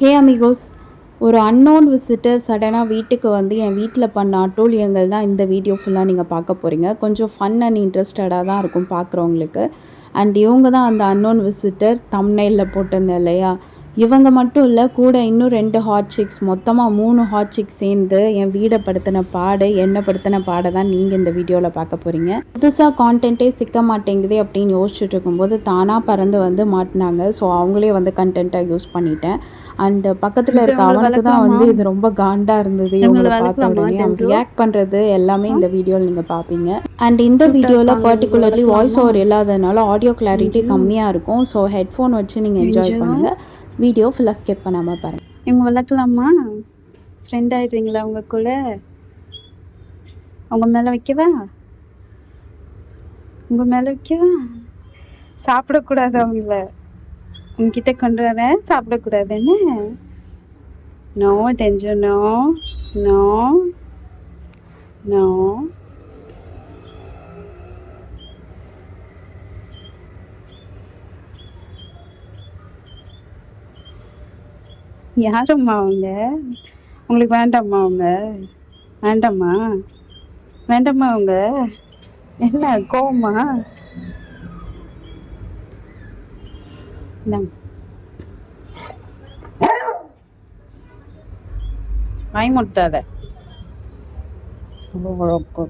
ஹே amigos ஒரு unknown visitor சடனாக வீட்டுக்கு வந்து என் வீட்டில் பண்ண அட்டூழியங்கள் தான் இந்த வீடியோ ஃபுல்லாக நீங்கள் பார்க்க போகிறீங்க கொஞ்சம் ஃபன் அண்ட் இன்ட்ரெஸ்டடாக தான் இருக்கும் பார்க்குறவங்களுக்கு. அண்ட் இவங்க தான் அந்த அன்னோன் விசிட்டர் தம்னையில் போட்டிருந்தேன் இல்லையா? இவங்க மட்டும் இல்லை கூட இன்னும் ரெண்டு ஹாட் சிக்ஸ் மொத்தமாக மூணு ஹாட் சிக்ஸ் சேர்ந்து என் வீடை படுத்தின பாடு என்ன படுத்தின பாடை தான் நீங்கள் இந்த வீடியோவில் பார்க்க போகிறீங்க புதுசாக கான்டென்ட்டே சிக்க மாட்டேங்குதே அப்படின்னு யோசிச்சுட்டு இருக்கும்போது தானாக பறந்து வந்து மாட்டினாங்க. ஸோ அவங்களே வந்து கண்டென்ட்டாக யூஸ் பண்ணிட்டேன். அண்ட் பக்கத்தில் இருக்க அவனுக்கு தான் வந்து இது ரொம்ப காண்டாக இருந்தது. இவங்களை பார்த்த உடனே ரியாக்ட் பண்ணுறது எல்லாமே இந்த வீடியோவில் நீங்கள் பார்ப்பீங்க. அண்ட் இந்த வீடியோவில் பர்டிகுலர்லி வாய்ஸ் ஓவர் இல்லாததுனால ஆடியோ கிளாரிட்டி கம்மியாக இருக்கும். ஸோ ஹெட்ஃபோன் வச்சு நீங்கள் என்ஜாய் பண்ணுங்கள் வீடியோ ஃபுல்லாக ஸ்கிப் பண்ணாமல் பாருங்கள் இவங்க வளர்க்கலாமா? ஃப்ரெண்ட் ஆகிடுறீங்களா அவங்க கூட? அவங்க மேலே வைக்கவா? உங்கள் மேலே வைக்கவா? சாப்பிடக்கூடாது அவங்கள. உங்ககிட்ட கொண்டு வரேன் சாப்பிடக்கூடாதுன்னு. No tension no no no யாரும்மா அவங்க? உங்களுக்கு வேண்டாம்மா அவங்க? வேண்டாம்மா? வேண்டாம்மா அவங்க? என்ன கோவமா? இந்தாங்க. ரொம்ப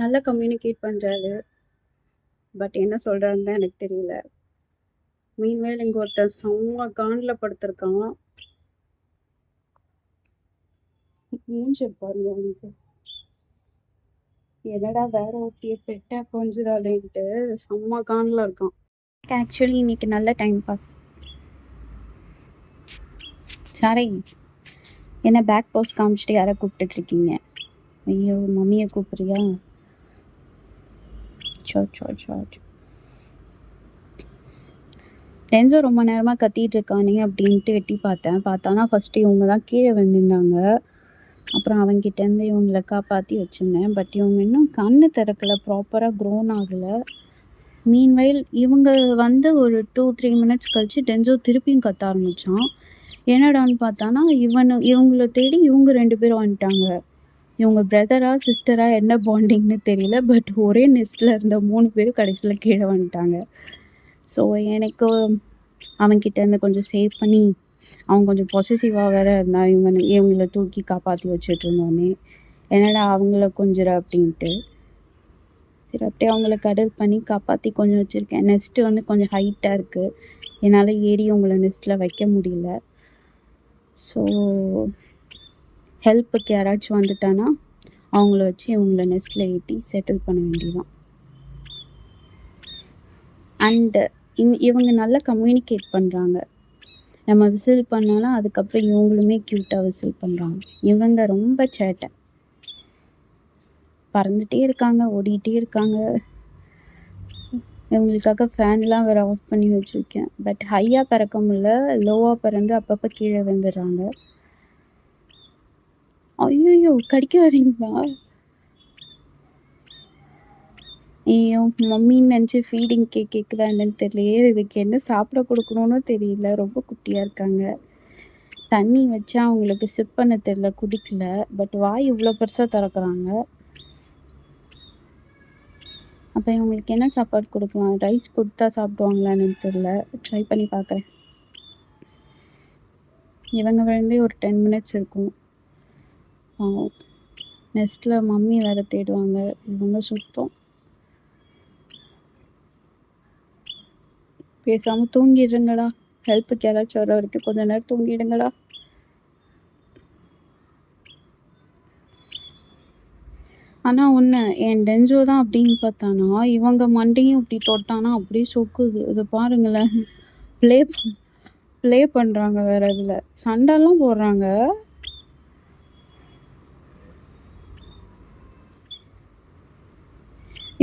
நல்லா கம்யூனிகேட் பண்ணுறாரு பட் என்ன சொல்கிறாருன்னு தான் எனக்கு தெரியல. மீன்வேல் இங்கே ஒருத்தன் செம்ம காண்டில் படுத்திருக்கான். மூஞ்சி பாருங்க அவனுக்கு. என்னடா வேற ஒருத்திய பெட்டா கொஞ்சிடாலேன்ட்டு செம்ம காண்டில் இருக்கான். ஆக்சுவலி இன்னைக்கு நல்ல டைம் பாஸ் சாரி என்ன பேக் போஸ்ட் காமிச்சிட்டு யாரை கூப்பிட்டுட்டு இருக்கீங்க? ஐயோ மம்மியை கூப்பிட்றியா? அச்சோ சோ சோ டென்ஸோ ரொம்ப நேரமாக கத்திட்டு இருக்கானே அப்படின்ட்டு எட்டி பார்த்தேன். பார்த்தானா ஃபஸ்ட்டு இவங்க தான் கீழே விழுந்திருந்தாங்க. அப்புறம் அவங்ககிட்டேருந்து இவங்கள காப்பாற்றி வச்சுருந்தேன். பட் இவங்க இன்னும் கண்ணு திறக்கல ப்ராப்பராக க்ரோன் ஆகலை. மீன்வைல் இவங்க வந்து ஒரு டூ த்ரீ மினிட்ஸ் கழித்து டென்ஸோ திருப்பியும் கத்த ஆரம்பித்தான் என்னடான்னு பார்த்தானா இவனு இவங்கள தேடி இவங்க ரெண்டு பேரும் வந்துட்டாங்க. இவங்க பிரதரா சிஸ்டரா என்ன பாண்டிங்னு தெரியல பட் ஒரே நெஸ்ட்டில் இருந்த மூணு பேரும் கடைசியில் கீழே வந்துட்டாங்க. ஸோ எனக்கு அவன்கிட்ட இருந்து கொஞ்சம் சேவ் பண்ணி அவன் கொஞ்சம் பொசசிவாக வேற இருந்தான் இவங்க இவங்கள தூக்கி காப்பாற்றி வச்சுட்டு இருந்தோன்னே என்னடா அவங்கள கொஞ்சம் அப்படின்ட்டு. சரி அப்படியே அவங்கள கடல் பண்ணி காப்பாற்றி கொஞ்சம் வச்சுருக்கேன். நெஸ்ட்டு வந்து கொஞ்சம் ஹைட்டாக இருக்குது என்னால் ஏறி உங்களை நெஸ்ட்டில் வைக்க முடியல. ஸோ ஹெல்ப்புக்கு யாராச்சும் வந்துட்டானா அவங்கள வச்சு இவங்கள நெஸ்ட்டில் ஏற்றி செட்டில் பண்ண வேண்டியதான் அண்டு இன் இவங்க நல்லா கம்யூனிகேட் பண்ணுறாங்க நம்ம விசில் பண்ணோன்னா அதுக்கப்புறம் இவங்களுமே க்யூட்டாக விசில் பண்ணுறாங்க இவங்க ரொம்ப சேட்டை பறந்துகிட்டே இருக்காங்க ஓடிக்கிட்டே இருக்காங்க. இவங்களுக்காக ஃபேன்லாம் வேறு ஆஃப் பண்ணி வச்சுருக்கேன். பட் ஹையாக பறக்க முடியல லோவாக பறந்து அப்பப்போ கீழே விழுந்துடுறாங்க. ஐயோ கடிக்க வரீங்களா ஐயோ மம்மின்னு நினச்சி ஃபீடிங் கேக் கேட்குதா என்னன்னு தெரியலையே. இதுக்கு என்ன சாப்பிட கொடுக்கணும்னு தெரியல. ரொம்ப குட்டியாக இருக்காங்க. தண்ணி வச்சா அவங்களுக்கு சிப் பண்ண தெரியல குடிக்கல. பட் வாய் இவ்வளோ பெருசாக திறக்கிறாங்க. அப்போ இவங்களுக்கு என்ன சாப்பாடு கொடுக்கலாம்? ரைஸ் கொடுத்தா சாப்பிடுவாங்களான்னு தெரியல. ட்ரை பண்ணி பார்க்குறேன் இவங்க விழுந்தே ஒரு டென் மினிட்ஸ் இருக்கும். நெக்ஸ்ட்டில் மம்மி வேறு தேடுவாங்க. இவங்க சுத்தம். பேசாமல் தூங்கிடுங்கடா. ஹெல்ப்புக்கு யாராச்சும் வர வரைக்கும் கொஞ்ச நேரம் தூங்கிடுங்கடா. ஆனால் ஒன்று என் டென்ஜோ தான் அப்படின்னு பார்த்தானா இவங்க மண்டையும் இப்படி தொட்டானா அப்படியே சொக்குது. இது பாருங்களேன். ப்ளே ப்ளே பண்ணுறாங்க வேறு இதில். சண்டைலாம் போடுறாங்க.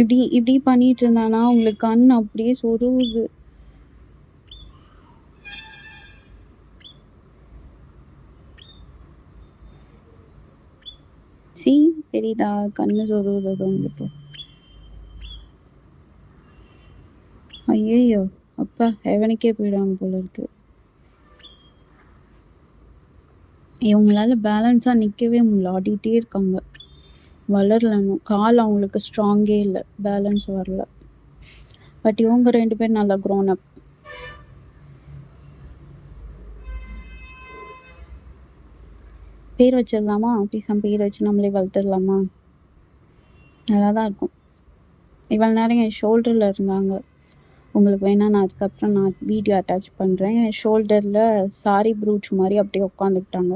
இப்படி இப்படி பண்ணிட்டு இருந்தானா? உங்களுக்கு கண் அப்படியே சொருவுது. சி தெரியுதா? கண்ணு சொருவுறது உங்களுக்கு ஐயோ அப்பா ஹெவனுக்கே போயிடுவாங்க போல இருக்கு. இவங்களால பேலன்ஸாக நிற்கவே முடியல. ஆடிட்டே இருக்காங்க. வளரலனும் கால் அவங்களுக்கு ஸ்ட்ராங்கே இல்லை. பேலன்ஸ் வரல. பட் இவங்க ரெண்டு பேரும் நல்லா க்ரோன் அப் பேர் வச்சிடலாமா? பீசம் பேர் வச்சு நம்மளே வளர்த்துடலாமா? நல்லா தான் இருக்கும். இவ்வளோ நேரம் என் ஷோல்டரில் இருந்தாங்க. உங்களுக்கு வேணால் நான் அதுக்கப்புறம் நான் வீடியோ அட்டாச் பண்ணுறேன் என் ஷோல்டரில் சாரி ப்ரூச் மாதிரி அப்படியே உட்காந்துக்கிட்டாங்க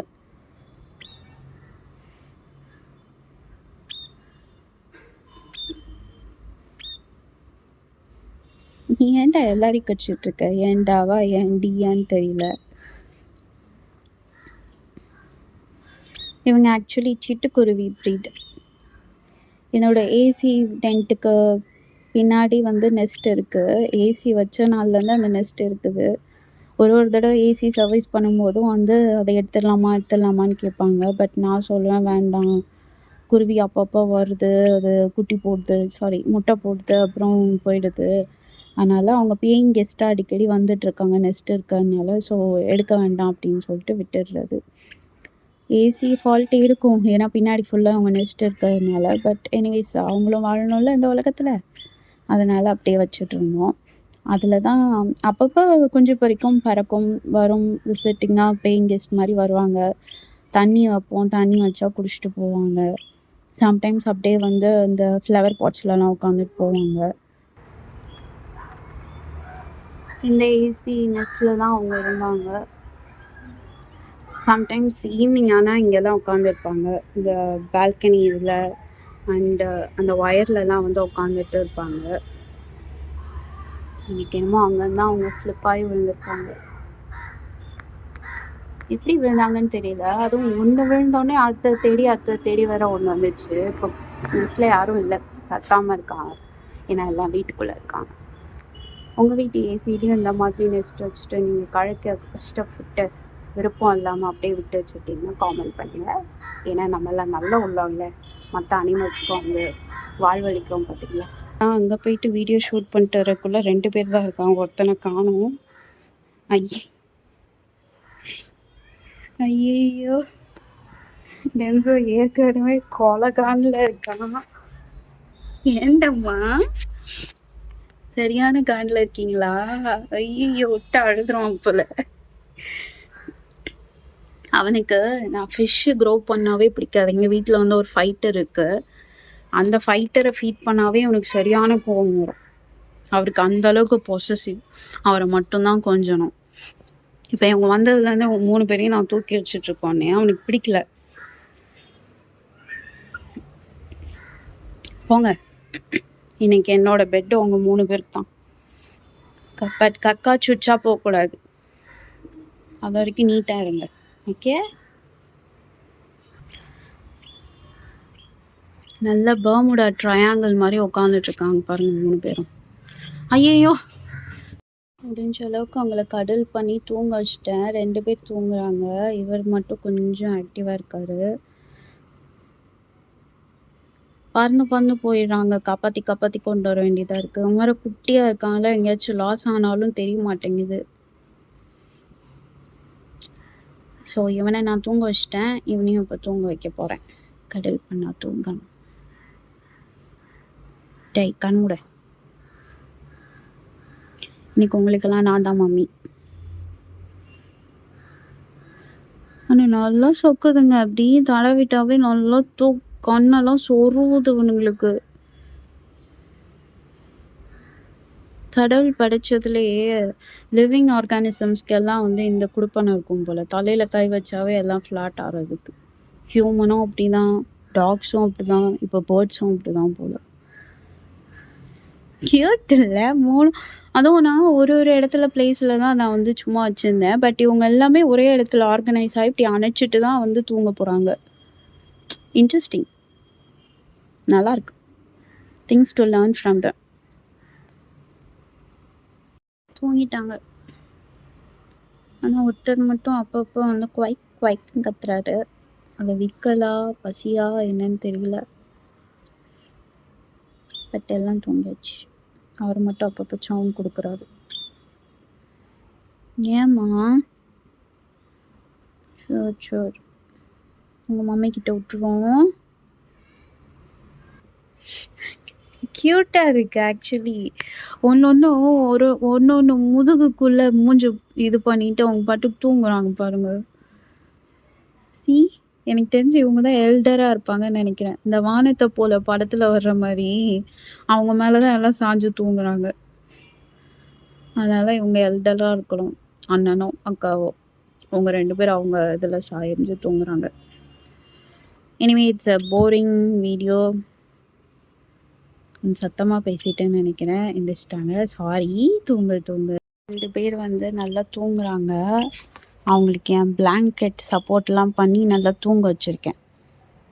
நீ ஏன்டா எல்லாரையும் கடிச்சிட்டு இருக்க ஏன்டாவா? ஏன்டியான்னு தெரியல. இவங்க ஆக்சுவலி சிட்டுக்குருவி ப்ரீட் என்னோட ஏசி டென்ட்டுக்கு பின்னாடி வந்து நெஸ்ட் இருக்குது ஏசி வச்ச நாள்லேருந்து அந்த நெஸ்ட் இருக்குது. ஒரு ஒரு தடவை ஏசி சர்வீஸ் பண்ணும்போதும் வந்து அதை எடுத்துடலாமா எடுத்துடலாமான்னு கேட்பாங்க. பட் நான் சொல்லுவேன் வேண்டாம். குருவி அப்பப்போ வருது. அது குட்டி போடுது. சாரி முட்டை போடுது. அப்புறம் போயிடுது. அதனால் அவங்க பேயிங் கெஸ்ட்டாக அடிக்கடி வந்துட்டுருக்காங்க நெஸ்ட் இருக்கிறதுனால ஸோ எடுக்க வேண்டாம் அப்படின்னு சொல்லிட்டு விட்டுடுறது. ஏசி ஃபால்ட் இருக்கும். ஏன்னா பின்னாடி ஃபுல்லாக அவங்க நெஸ்ட் இருக்கிறதுனால. பட் எனிவேஸ் அவங்களும் வாழணும்ல இந்த உலகத்தில். அதனால் அப்படியே வச்சுட்ருந்தோம் அதில் தான் அப்பப்போ கொஞ்சம் பறிக்கும் பறக்கும் வரும் விசிட்டிங்காக பேயிங் கெஸ்ட் மாதிரி வருவாங்க. தண்ணி வைப்போம் தண்ணி வச்சா குடிச்சிட்டு போவாங்க. சம்டைம்ஸ் அப்படியே வந்து இந்த ஃப்ளவர் பாட்ஸ்லலாம் உட்காந்துட்டு போவாங்க. இந்த ஏசி நெஸ்டில் தான் அவங்க இருந்தாங்க. சம்டைம்ஸ் ஈவினிங் ஆனால் இங்கே தான் உட்காந்துருப்பாங்க இந்த பால்கனி இதில் அண்டு அந்த ஒயர்லலாம் வந்து உட்காந்துட்டு இருப்பாங்க. இன்னைக்கு என்னமோ அங்கேருந்து அவங்க ஸ்லிப்பாகி விழுந்திருப்பாங்க எப்படி விழுந்தாங்கன்னு தெரியல. அதுவும் ஒன்று விழுந்தோடனே அடுத்த தேடி அடுத்த தேடி வேற ஒன்று வந்துச்சு. இப்போ நெஸ்ட்டில் யாரும் இல்லை. சத்தாமல் இருக்காங்க. ஏன்னா எல்லாம் வீட்டுக்குள்ளே இருக்காங்க. உங்கள் வீட்டு ஏசிலையும் இந்த மாதிரி நெஸ்ட் வச்சுட்டு நீங்கள் கழுக்க கஷ்டப்பட்டு விருப்பம் இல்லாமல் அப்படியே விட்டு வச்சுருக்கீங்கன்னா காமெண்ட் பண்ணுங்கள் ஏன்னா நம்மளாம் நல்ல உள்ளவங்க மற்ற அனிமல்ஸ்க்கும் வந்து வாழ்வழிக்கும் பார்த்தீங்களா நான் அங்கே போயிட்டு வீடியோ ஷூட் பண்ணிட்டு வரக்குள்ளே ரெண்டு பேர் தான் இருக்காங்க. ஒருத்தனை காணும். ஐயே. ஐயோ டென்சோ ஏற்கனவே கொலகானில் இருக்கான் ஏண்டம்மா? சரியான காண்டில் இருக்கீங்களா? ஐயோ விட்டு அழுதுறோம் போல. அவனுக்கு நான் ஃபிஷ்ஷு க்ரோ பண்ணாவே பிடிக்காது. எங்கள் வீட்டில் வந்து ஒரு ஃபைட்டர் இருக்குது அந்த ஃபைட்டரை ஃபீட் பண்ணாவே அவனுக்கு சரியான கோவம் வரும். அவருக்கு அந்த அளவுக்கு பொசசிவ் அவரை மட்டும்தான் கொஞ்சணும். இப்போ இவங்க வந்ததுலேருந்து மூணு பேரையும் நான் தூக்கி வச்சிட்ருக்கோன்னே அவனுக்கு பிடிக்கல. போங்க. இன்னைக்கு என்னோட பெட்டு அவங்க மூணு பேருக்கு தான் பட் கக்கா சுச்சா போகக்கூடாது அது வரைக்கும் நீட்டாக இருங்க. ஓகே நல்ல பர்முடா ட்ரையாங்கிள் மாதிரி உட்காந்துட்ருக்காங்க பாருங்கள் பாருங்க மூணு பேரும். ஐயையோ! முடிஞ்ச அளவுக்கு அவங்கள கடல் பண்ணி தூங்க வச்சிட்டேன். ரெண்டு பேர் தூங்குறாங்க. இவர் மட்டும் கொஞ்சம் ஆக்டிவாக இருக்காரு. பறந்து பறந்து போயிடுறாங்க. காப்பாற்றி காப்பாற்றி கொண்டு வர வேண்டியதாக இருக்குது அவங்க வேறு குட்டியாக இருக்காங்களா? எங்கேயாச்சும் லாஸ் ஆனாலும் தெரிய மாட்டேங்குது. ஸோ இவனை நான் தூங்க வச்சிட்டேன். இவனையும் இப்போ தூங்க வைக்க போகிறேன் கடல் பண்ணா தூங்கணும். டேய் கண்முட இன்னைக்கு உங்களுக்கெல்லாம் நான் தான் மம்மி. ஆனால் நல்லா சொக்குதுங்க. அப்படியே தடவிட்டாவே நல்லா தூ கண்ணெல்லாம் சொருவுது இவனுங்களுக்கு. கடவுள் படைச்சதுலேயே லிவிங் ஆர்கானிசம்ஸ்க்கெல்லாம் வந்து இந்த குடுப்பனை இருக்கும் போல். தலையில் கை வச்சாவே எல்லாம் ஃப்ளாட் ஆகிறதுக்கு ஹியூமனும் அப்படி தான் டாக்ஸும் அப்படி தான் இப்போ பேர்ட்ஸும் அப்படி தான் போல். கியூட் இல்லை மூணு அதுவும் நான் ஒரு ஒரு இடத்துல பிளேஸில் தான் நான் வந்து சும்மா வச்சுருந்தேன். பட் இவங்க எல்லாமே ஒரே இடத்துல ஆர்கனைஸ் ஆகி இப்படி அணைச்சிட்டு தான் வந்து தூங்க போகிறாங்க இன்ட்ரெஸ்டிங் நல்லாயிருக்கு things to learn from the தூங்கிட்டாங்க. ஆனால் ஒருத்தர் மட்டும் அப்பப்போ வந்து குவைக் குவைக்னு கத்துறாரு. அதை விற்கலா பசியா என்னன்னு தெரியல. பட் எல்லாம் தூங்கியாச்சு. அவர் மட்டும் அப்பப்போ சவுண்ட் கொடுக்குறாரு. ஏம்மா? ஷோர் ஷோர் உங்கள் மம்மிக்கிட்ட விட்டுருவோம். க்யூட்டாக இருக்குது ஆக்சுவலி ஒன்று ஒன்றும் ஒரு ஒன்று ஒன்று முதுகுக்குள்ளே மூஞ்சு இது பண்ணிட்டு அவங்க பாட்டுக்கு தூங்குறாங்க பாருங்க. சி எனக்கு தெரிஞ்சு இவங்க தான் எல்டராக இருப்பாங்கன்னு நினைக்கிறேன். இந்த வானத்தை போல படத்தில் வர்ற மாதிரி அவங்க மேலே தான் எல்லாம் சாஞ்சு தூங்குறாங்க. அதனால் இவங்க எல்டராக இருக்கணும். அண்ணனோ அக்காவோ அவங்க ரெண்டு பேரும் அவங்க இதில் சாய்ஞ்சு தூங்குறாங்க. Anyway it's a boring video கொஞ்சம் சத்தமாக பேசிட்டேன்னு நினைக்கிறேன். எந்திரிச்சிட்டாங்க. சாரி தூங்கு தூங்கு. ரெண்டு பேர் வந்து நல்லா தூங்குறாங்க. அவங்களுக்கு என் பிளாங்கெட் சப்போர்ட்லாம் பண்ணி நல்லா தூங்க வச்சுருக்கேன்.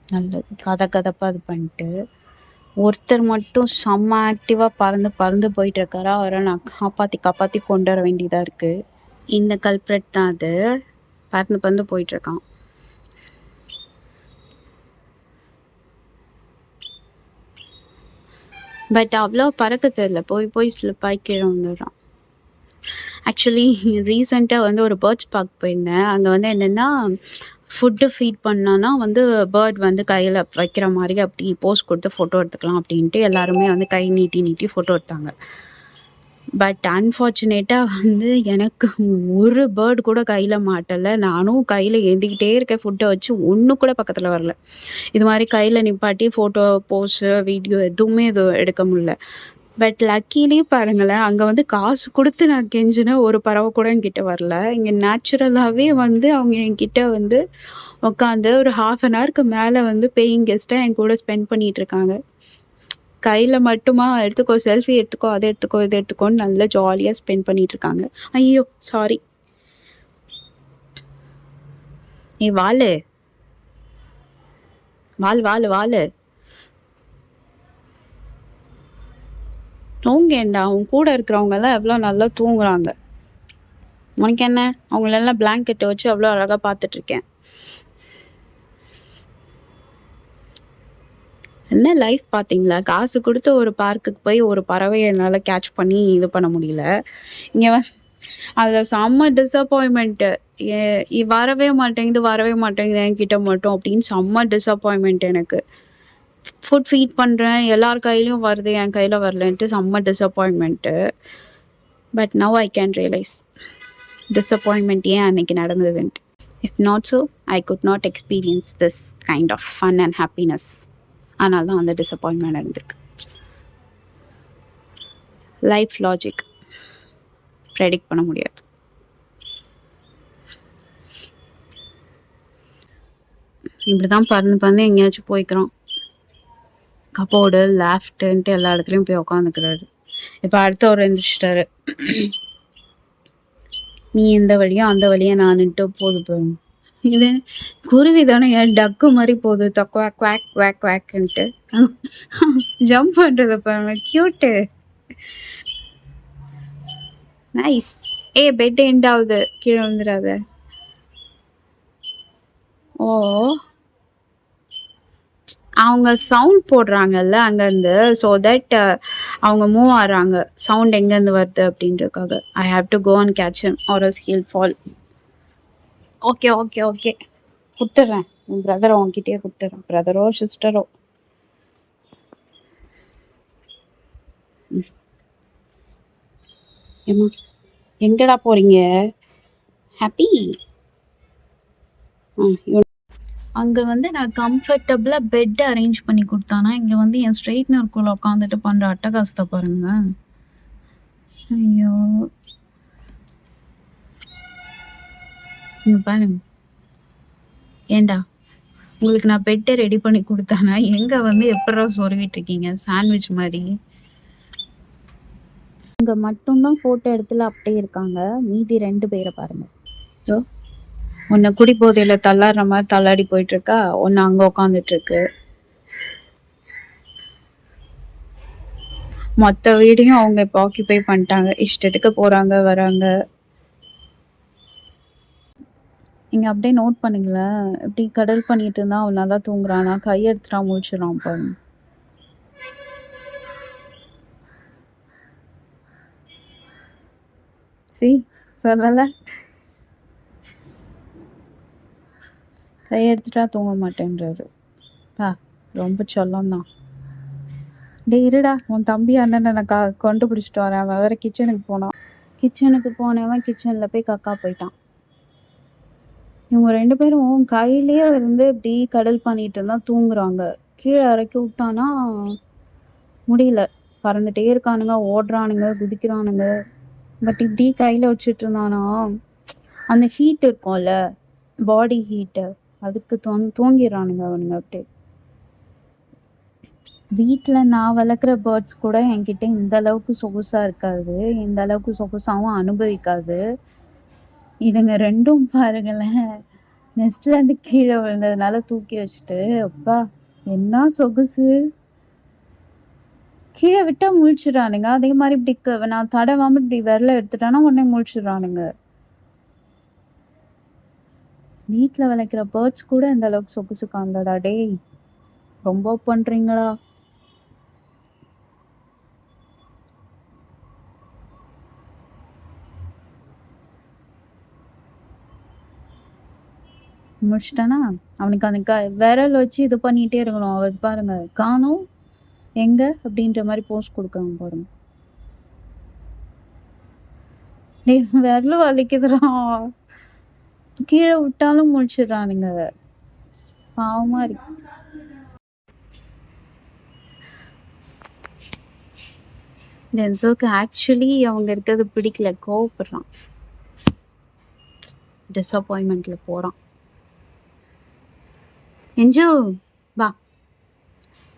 நல்ல கதை கதப்பாக இது பண்ணிட்டு. ஒருத்தர் மட்டும் செம்ம ஆக்டிவாக பறந்து பறந்து போயிட்டுருக்காரா அவரை நான் காப்பாற்றி காப்பாற்றி கொண்டு வர வேண்டியதாக இருக்குது இந்த கல்ப்ரெட் தான் அது. பறந்து பறந்து போயிட்டுருக்கான் பட் அவ்வளோ பறக்க தெரியல போய் போய் ஸ்லிப் ஆகி கீழே வந்துடுறான் ஆக்சுவலி ரீசெண்டாக வந்து ஒரு பேர்ட்ஸ் பார்க் போயிருந்தேன். அங்கே வந்து என்னென்னா ஃபுட்டு ஃபீட் பண்ணோன்னா வந்து பேர்ட் வந்து கையில் வைக்கிற மாதிரி அப்படி போஸ் கொடுத்து ஃபோட்டோ எடுத்துக்கலாம் அப்படின்ட்டு எல்லாருமே வந்து கை நீட்டி நீட்டி ஃபோட்டோ எடுத்தாங்க. பட் அன்ஃபார்ச்சுனேட்டாக வந்து எனக்கு ஒரு பேர்டு கூட கையில் மாட்டலை. நானும் கையில் ஏந்திக்கிட்டே இருக்கேன் ஃபுட்டை வச்சு ஒன்று கூட பக்கத்தில் வரல. இது மாதிரி கையில் நிப்பாட்டி ஃபோட்டோ போஸு வீடியோ எதுவுமே இது எடுக்க முடியல. பட் லக்கிலி பாருங்களேன் அங்கே வந்து காசு கொடுத்து நான் கெஞ்சின ஒரு பறவை கூட என்கிட்ட வரல. இங்கே நேச்சுரலாகவே வந்து அவங்க என்கிட்ட வந்து உட்காந்து ஒரு ஹாஃப் அன் ஹவருக்கு மேலே வந்து பேயிங் கெஸ்ட்டாக என் கூட ஸ்பெண்ட் பண்ணிகிட்ருக்காங்க இருக்காங்க. கையில் மட்டுமா எடுத்துக்கோ செல்ஃபி எடுத்துக்கோ அதை எடுத்துக்கோ இதை எடுத்துக்கோன்னு நல்லா ஜாலியாக ஸ்பெண்ட் பண்ணிட்டு இருக்காங்க ஐயோ சாரி ஏ வாழு வாழ் வால் வாலு. தூங்கேண்டா உன் கூட இருக்கிறவங்க எல்லாம் எவ்வளோ நல்லா தூங்குறாங்க. உனக்கு என்ன? அவங்களெல்லாம் பிளாங்கெட்டை வச்சு அவ்வளோ அழகாக பார்த்துட்ருக்கேன் என்ன லைஃப் பார்த்தீங்களா? காசு கொடுத்து ஒரு பார்க்குக்கு போய் ஒரு பறவையை என்னால் கேட்ச் பண்ணி இது பண்ண முடியல. இங்கே வந்து அதில் செம்ம டிசப்பாயின்மெண்ட்டு ஏ வரவே மாட்டேங்குது வரவே மாட்டேங்குது என்கிட்ட மட்டும் அப்படின்னு செம்ம டிசப்பாயின்மெண்ட் எனக்கு. ஃபுட் ஃபீட் பண்ணுறேன் எல்லார் கையிலையும் வருது என் கையில் வரலன்ட்டு செம்ம disappointment but now I can realise disappointment ஏன் அன்னைக்கு நடந்ததுன்ட்டு. If not so I could not experience this kind of fun and happiness அதனால தான் அந்த டிசப்பாயின்மெண்ட் நடந்திருக்கு. லைஃப் லாஜிக் ப்ரெடிக்ட் பண்ண முடியாது. இப்படி தான் பறந்து பறந்து எங்கேயாச்சும் போய்க்கிறோம். கப்போர்டு லேஃப்ட்டுன்ட்டு எல்லா இடத்துலையும் போய் உக்காந்துக்கிறாரு. இப்போ அடுத்தவர் எழுந்திரிச்சிட்டாரு நீ எந்த வழியோ அந்த வழியை நானுன்ட்டு போது போகும் இது குருவி தானே ஏன் டக்கு மாதிரி போகுது. குவாக் குவாக் குவாக் குவாக்குன்ட்டு ஜம்ப் பண்ணுறது பாருங்க cute nice a bed end ஆகுது. கீழே வந்துடாத ஓ. அவங்க சவுண்ட் போடுறாங்கல்ல அங்கேருந்து. ஸோ தட் அவங்க மூவ் ஆகிறாங்க. சவுண்ட் எங்கேருந்து வருது அப்படின்றதுக்காக. I have to go and catch him or else he'll fall okay okay okay கொடுத்துட்றேன் உன் பிரதரை உன்கிட்டயே கொடுத்துட்றேன் பிரதரோ சிஸ்டரோ ஏம்மா எங்கடா போகிறீங்க ஹாப்பி ஆ அங்கே வந்து நான் கம்ஃபர்டபுளாக பெட் அரேஞ்ச் பண்ணி கொடுத்தானா? இங்கே வந்து என் ஸ்ட்ரெயிட்னருக்குள்ளே உட்காந்துட்டு பண்ணுற அட்டகாசத்தை பாருங்க ஐயோ. பாருங்க. ஏண்டா? உங்களுக்கு நான் பெட்டை ரெடி பண்ணி கொடுத்தானா எங்கே வந்து எப்படா சொருவிட்டு இருக்கீங்க? சாண்ட்விச் மாதிரி. இங்கே மட்டும்தான் ஃபோட்டோ இடத்துல அப்படியே இருக்காங்க. மீதி ரெண்டு பேரை பாருங்க. ஸோ ஒன்று குடிபோதையில் தள்ளாடுற மாதிரி தள்ளாடி போயிட்டு இருக்கா? ஒன்று அங்கே உட்காந்துட்டு இருக்கு. மொத்த வீடையும் அவங்க இப்போ ஆக்கியபை பண்ணிட்டாங்க. இஷ்டத்துக்கு போகிறாங்க வராங்க. நீங்கள் அப்படியே நோட் பண்ணுங்களேன். இப்படி கடல் பண்ணிட்டு இருந்தால் அவன் நல்லா தூங்குறான்? நான் கையை எடுத்துட்டா முழிச்சிடறான் பாருங்க. சி சொல்லலை. கை எடுத்துட்டா தூங்க மாட்டேன்றாரு. ஆ ரொம்ப சொல்லம்தான் டே டேய் இருடா. உன் தம்பி அண்ணன் நான் கா கொண்டு பிடிச்சிட்டு வரேன். அவன் வேறு கிச்சனுக்கு போனான். கிச்சனுக்கு போனவன் கிச்சனில் போய் கக்கா போயிட்டான். இவங்க ரெண்டு பேரும் கையிலேயே இருந்து இப்படி கடல் பண்ணிட்டு இருந்தா தூங்குறாங்க. கீழே இறக்கி விட்டானா முடியல. பறந்துட்டே இருக்கானுங்க ஓடுறானுங்க குதிக்கிறானுங்க. பட் இப்படி கையில் வச்சுட்டு இருந்தானா அந்த ஹீட் இருக்கும்ல பாடி ஹீட்டு அதுக்கு தோ தூங்கிடுறானுங்க அவனுங்க அப்படியே. வீட்டில் நான் வளர்க்குற பேர்ட்ஸ் கூட என்கிட்ட இந்த அளவுக்கு சொகுசாக இருக்காது. இந்த அளவுக்கு சொகுசாகவும் அனுபவிக்காது. இதுங்க ரெண்டும் பாருங்களேன். நெஸ்ட்லேருந்து கீழே விழுந்ததுனால தூக்கி வச்சுட்டு அப்பா என்ன சொகுசு. கீழே விட்டா முழிச்சிடுறானுங்க. அதே மாதிரி இப்படி க- நான் தடவாமல் இப்படி விரல எடுத்துட்டானா உடனே முழிச்சிடறானுங்க. வீட்டில் வளர்க்குற பேர்ட்ஸ் கூட இந்த அளவுக்கு சொகுசு காணலடா. டேய் ரொம்ப பண்ணுறீங்களா முடிச்சிட்டேன்னா அவனுக்கு அந்த க விரல் வச்சு இது பண்ணிகிட்டே இருக்கணும். அவர் பாருங்க காணும் எங்க? அப்படின்ற மாதிரி போஸ்ட் கொடுக்குறாங்க பாருங்க. டே விரல் வலிக்குதுறான் கீழே விட்டாலும் முடிச்சிடுறானுங்க. பாவமாக இருக்கு. டென்சோக்கு ஆக்சுவலி அவங்க இருக்கிறது பிடிக்கல. கோவப்படுறான். டிஸப்பாயின்மெண்ட்ல போகிறான் எஞ்சு வா.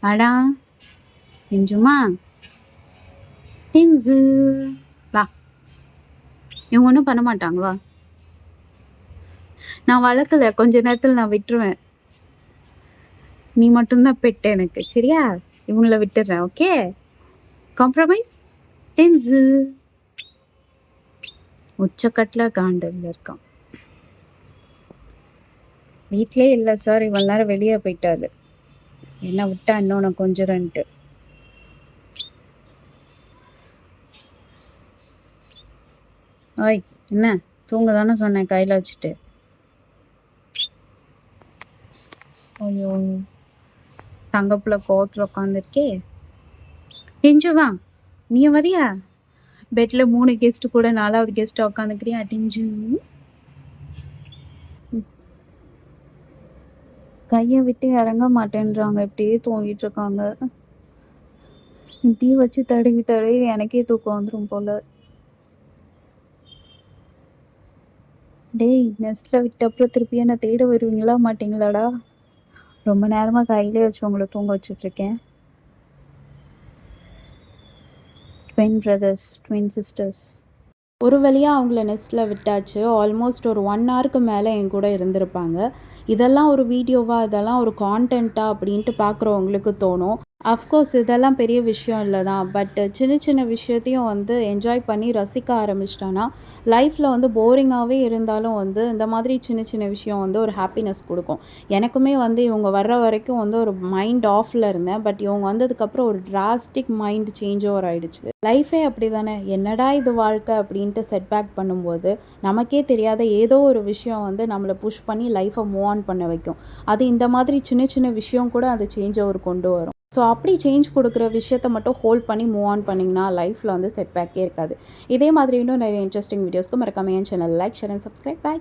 வாடா. எஞ்சுமா டென்ஸு வா. இவங்க ஒன்றும் பண்ண மாட்டாங்க வா. நான் வளர்க்கல. கொஞ்ச நேரத்தில் நான் விட்டுருவேன். நீ மட்டும்தான் பெட்டு எனக்கு சரியா? இவங்கள விட்டுடுறேன் ஓகே? காம்ப்ரமைஸ் டென்ஸு உச்சக்கட்டில் காண்டலில் இருக்கான். வீட்டிலே இல்லை சார் இவ்வளோ நேரம் வெளியே போயிட்டாரு. என்ன விட்டா இன்னொன்று கொஞ்சம்ன்ட்டு ஓய் என்ன? தூங்க தானே சொன்னேன் கையில் வச்சுட்டு. ஐயோ. தங்கப்புல கோவத்தில் உட்காந்துருக்கே டிஞ்சுவா நீ வரியா? பெட்டில் மூணு கெஸ்ட்டு கூட நாலாவது கெஸ்ட்டு உட்காந்துக்கிறியா டெஞ்சு. கையை விட்டு இறங்க மாட்டேன்றாங்க. இப்படியே தூங்கிட்டு இருக்காங்க. இப்படியே வச்சு தடவி தடவி எனக்கே தூக்கம் வந்துடும் போல. டேய் நெஸ்ட்ல விட்ட அப்புறம் திருப்பி என்ன தேட வருவீங்களா மாட்டீங்களாடா? ரொம்ப நேரமா கையிலே வச்சு உங்களை தூங்க வச்சுட்டு இருக்கேன். ட்வின் பிரதர்ஸ் ட்வின் சிஸ்டர்ஸ் ஒரு வழியாக அவங்கள நெஸ்ட்டில் விட்டாச்சு. ஆல்மோஸ்ட் ஒரு ஒன் ஹவருக்கு மேலே என் கூட இருந்திருப்பாங்க. இதெல்லாம் ஒரு வீடியோவா இதெல்லாம் ஒரு கான்டென்ட்டா அப்படின்ட்டு பார்க்குறவங்களுக்கு தோணும். அஃப்கோர்ஸ் இதெல்லாம் பெரிய விஷயம் இல்லை தான் பட் சின்ன சின்ன விஷயத்தையும் வந்து என்ஜாய் பண்ணி ரசிக்க ஆரம்பிச்சிட்டோன்னா லைஃப்பில் வந்து போரிங்காகவே இருந்தாலும் வந்து இந்த மாதிரி சின்ன சின்ன விஷயம் வந்து ஒரு ஹாப்பினஸ் கொடுக்கும். எனக்குமே வந்து இவங்க வர்ற வரைக்கும் வந்து ஒரு மைண்ட் ஆஃபில் இருந்தேன். பட் இவங்க வந்ததுக்கப்புறம் ஒரு டிராஸ்டிக் மைண்ட் சேஞ்ச் ஓவர் ஆகிடுச்சு லைஃபே அப்படி தானே என்னடா இது வாழ்க்கை அப்படின்ட்டு செட்பேக் பண்ணும்போது நமக்கே தெரியாத ஏதோ ஒரு விஷயம் வந்து நம்மளை புஷ் பண்ணி லைஃப்பை மூவ் ஆன் பண்ண வைக்கும். அது இந்த மாதிரி சின்ன சின்ன விஷயம் கூட அது சேஞ்ச் ஓவர் கொண்டு வரும். ஸோ அப்படி சேஞ்ச் கொடுக்குற விஷயத்த மட்டும் ஹோல்ட் பண்ணி மூவ் ஆன் பண்ணிங்கன்னா லைஃப்பில் வந்து செட் பேக்கே இருக்காது. இதே மாதிரி இன்னும் நிறைய இன்ட்ரெஸ்டிங் வீடியோஸ்க்கு மறக்காம என் channel like share and subscribe bye